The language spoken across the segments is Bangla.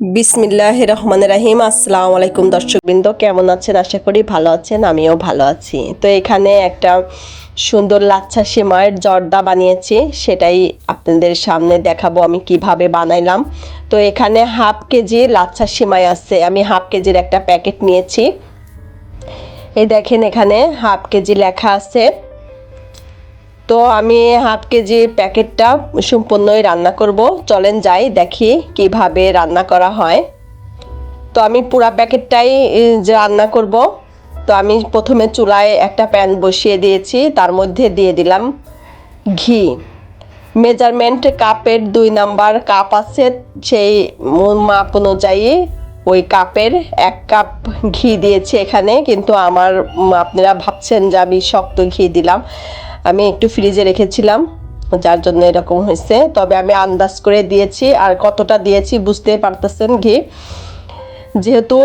বিসমিল্লাহ রহমান রাহিম। আসসালামু আলাইকুম দর্শকবৃন্দ, কেমন আছেন? আশা করি ভালো আছেন, আমিও ভালো আছি। তো এখানে একটা সুন্দর লাচ্ছা সেমাইয়ের জর্দা বানিয়েছি, সেটাই আপনাদের সামনে দেখাবো আমি কীভাবে বানাইলাম। তো এখানে হাফ কেজি লাচ্ছা সেমাই আছে, আমি হাফ কেজির একটা প্যাকেট নিয়েছি। এই দেখেন এখানে হাফ কেজি লেখা আছে। তো আমি হাফ কেজি প্যাকেটটা সম্পূর্ণই রান্না করব। চলেন যাই, দেখি কীভাবে রান্না করা হয়। তো আমি পুরা প্যাকেটটাই যে রান্না করব। তো আমি প্রথমে চুলায় একটা প্যান বসিয়ে দিয়েছি, তার মধ্যে দিয়ে দিলাম ঘি। মেজারমেন্ট কাপের দুই নাম্বার কাপ আছে, সেই মাপ অনুযায়ী ওই কাপের এক কাপ ঘি দিয়েছি এখানে। কিন্তু আমার, আপনারা ভাবছেন যে আমি শক্ত ঘি দিলাম। আমি একটু ফ্রিজে রেখেছিলাম, যার জন্য এরকম হয়েছে। তবে আমি আন্দাজ করে দিয়েছি আর কতটা দিয়েছি বুঝতে পারতেছেন ঘি যেহেতু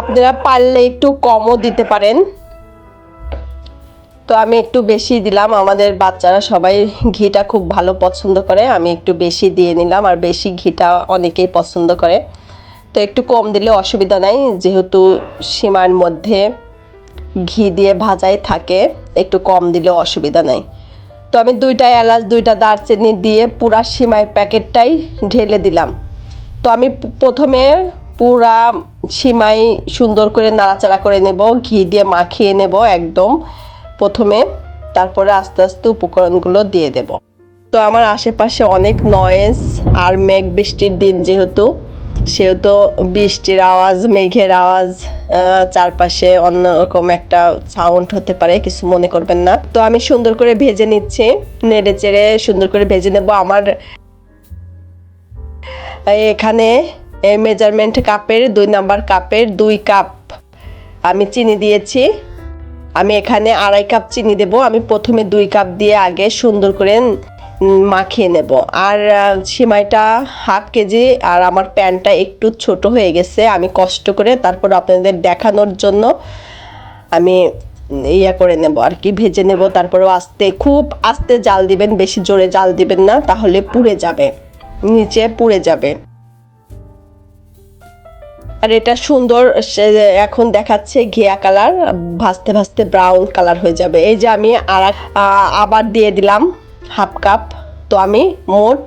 আপনারা পারলে একটু কমও দিতে পারেন। তো আমি একটু বেশি দিলাম। আমাদের বাচ্চারা সবাই ঘিটা খুব ভালো পছন্দ করে। আমি একটু বেশি দিয়ে নিলাম আর বেশি ঘিটা অনেকেই পছন্দ করে। তো একটু কম দিলে অসুবিধা নাই, যেহেতু সীমার মধ্যে ঘি দিয়ে ভাজাই থাকে, একটু কম দিলে অসুবিধা নাই। তো আমি দুইটা এলাচ, দুইটা দারচিনি দিয়ে পুরা সিমাই প্যাকেটটাই ঢেলে দিলাম। তো আমি প্রথমে পুরা সিমাই সুন্দর করে নাড়াচাড়া করে নেব, ঘি দিয়ে মাখিয়ে নেব একদম প্রথমে। তারপরে আস্তে আস্তে উপকরণগুলো দিয়ে দেব। তো আমার আশেপাশে অনেক নয়েজ আর মেঘ বৃষ্টির দিন যেহেতু সেহেতু বৃষ্টির আওয়াজ, মেঘের আওয়াজ চারপাশে অন্যরকম একটা সাউন্ড হতে পারে, কিছু মনে করবেন না। তো আমি সুন্দর করে ভেজে নিচ্ছি, নেড়ে চেড়ে সুন্দর করে ভেজে নেব আমার। এখানে মেজারমেন্ট কাপের দুই নাম্বার কাপের দুই কাপ আমি চিনি দিয়েছি। আমি এখানে আড়াই কাপ চিনি দেব। আমি প্রথমে দুই কাপ দিয়ে আগে সুন্দর করে মাখিয়ে নেব। আর সিমাইটা হাফ কেজি, আর আমার প্যানটা একটু ছোট হয়ে গেছে। আমি কষ্ট করে তারপর আপনাদের দেখানোর জন্য আমি ইয়া করে নেব আর কি, ভেজে নেব। তারপরেও আস্তে, খুব আস্তে জাল দিবেন, বেশি জোরে জাল দিবেন না, তাহলে পুড়ে যাবে। নিচে পুড়ে যাবে। আর এটা সুন্দর এখন দেখাচ্ছে ঘিয়া কালার, ভাজতে ভাজতে ব্রাউন কালার হয়ে যাবে। এই যে আমি আর আবার দিয়ে দিলাম। হাফ কাপ, তো আমি মোট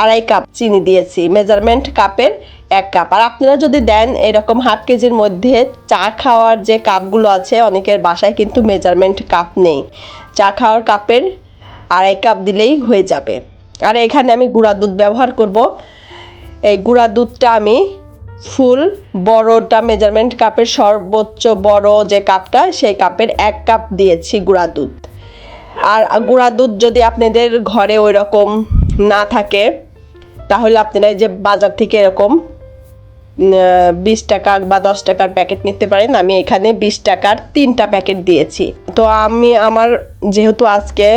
আড়াই কাপ চিনি দিয়েছি। মেজারমেন্ট কাপের এক কাপ। আর আপনারা যদি দেন এরকম হাফ কেজির মধ্যে চা খাওয়ার যে কাপগুলো আছে, অনেকের বাসায় কিন্তু মেজারমেন্ট কাপ নেই। চা খাওয়ার কাপের আড়াই কাপ দিলেই হয়ে যাবে। আর এখানে আমি গুঁড়া দুধ ব্যবহার করব। এই গুঁড়া দুধটা আমি ফুল বড়টা মেজারমেন্ট কাপের সর্বোচ্চ বড় যে কাপটা, সেই কাপের এক কাপ দিয়েছি গুঁড়া দুধ। আর গুঁড়া দুধ যদি আপনাদের ঘরে ওই রকম না থাকে, তাহলে আপনারা যে বাজার থেকে এরকম বিশ টাকা বা দশ টাকার প্যাকেট নিতে পারেন। আমি এখানে বিশ টাকার তিনটা প্যাকেট দিয়েছি। তো আমি আমার যেহেতু আজকে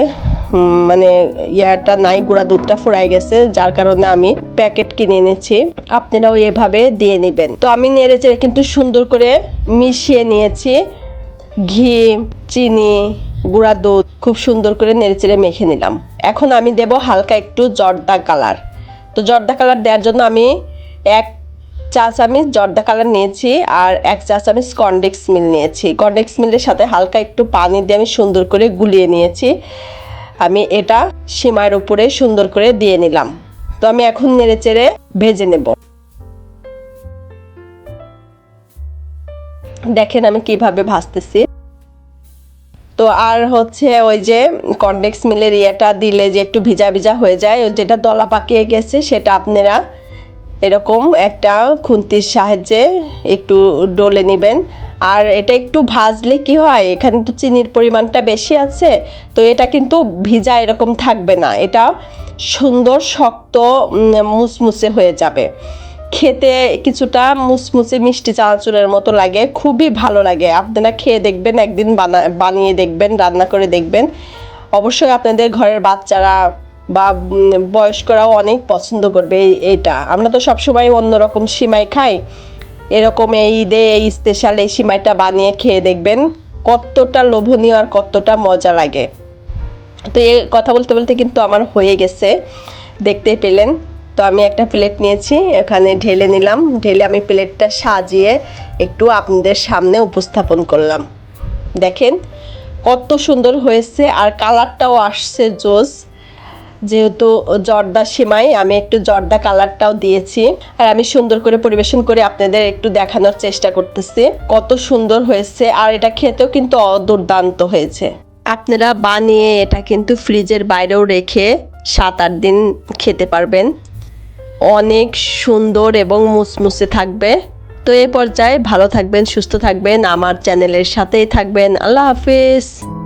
মানে ইয়াটা নাই, গুঁড়া দুধটা ফুরাই গেছে, যার কারণে আমি প্যাকেট কিনে এনেছি। আপনারাও এভাবে দিয়ে নেবেন। তো আমি নেড়ে চেড়ে কিন্তু সুন্দর করে মিশিয়ে নিয়েছি। ঘি, চিনি গুঁড়া দুধ খুব সুন্দর করে নেড়ে চেড়ে মেখে নিলাম। এখন আমি দেব হালকা একটু জর্দা কালার। তো জর্দা কালার দেওয়ার জন্য আমি এক চা চামচ জর্দা কালার নিয়েছি আর এক চা চামচ কনডেক্স মিল নিয়েছি। কনডেক্স মিলের সাথে হালকা একটু পানি দিয়ে আমি সুন্দর করে গুলিয়ে নিয়েছি। আমি এটা সীমার উপরে সুন্দর করে দিয়ে নিলাম। তো আমি এখন নেড়ে চেড়ে ভেজে নেব। দেখেন আমি কীভাবে ভাজতেছি। তো আর হচ্ছে ওই যে কনডেক্স মিলের ইয়েটা দিলে যে একটু ভিজা ভিজা হয়ে যায়, ওই যেটা দলা পাকিয়ে গেছে সেটা আপনারা এরকম একটা খুন্তির সাহায্যে একটু ডলে নেবেন। আর এটা একটু ভাজলে কি হয়, এখানে তো চিনির পরিমাণটা বেশি আছে, তো এটা কিন্তু ভিজা এরকম থাকবে না, এটা সুন্দর শক্ত মুসমুসে হয়ে যাবে। খেতে কিছুটা মুসমুসে মিষ্টি চানাচুরের মতো লাগে, খুবই ভালো লাগে। আপনারা খেয়ে দেখবেন, একদিন বানা, বানিয়ে দেখবেন, রান্না করে দেখবেন। অবশ্যই আপনাদের ঘরের বাচ্চারা বা বয়স্করাও অনেক পছন্দ করবে এইটা। আমরা তো সবসময় অন্যরকম সিমাই খাই। এরকম এই ঈদে এই স্পেশাল এই সিমাইটা বানিয়ে খেয়ে দেখবেন। কতটা লোভনীয় আর কতটা মজা লাগে। তো এ কথা বলতে বলতে কিন্তু আমার হয়ে গেছে। দেখতে পেলেন। তো আমি একটা প্লেট নিয়েছি, এখানে ঢেলে নিলাম। ঢেলে আমি প্লেটটা সাজিয়ে একটু আপনাদের সামনে উপস্থাপন করলাম। দেখেন কত সুন্দর হয়েছে আর কালারটাও আসছে জোস। যেহেতু জর্দা সীমায় আমি একটু জর্দা কালারটাও দিয়েছি। আর আমি সুন্দর করে পরিবেশন করে আপনাদের একটু দেখানোর চেষ্টা করতেছি। কত সুন্দর হয়েছে আর এটা খেতেও কিন্তু দুর্দান্ত হয়েছে। আপনারা বানিয়ে এটা কিন্তু ফ্রিজের বাইরেও রেখে সাত আট দিন খেতে পারবেন। অনেক সুন্দর এবং মুসমুসে থাকবে। তো এ পর্যায়ে ভালো থাকবেন, সুস্থ থাকবেন। আমার চ্যানেলের সাথেই থাকবেন। আল্লাহ হাফিজ।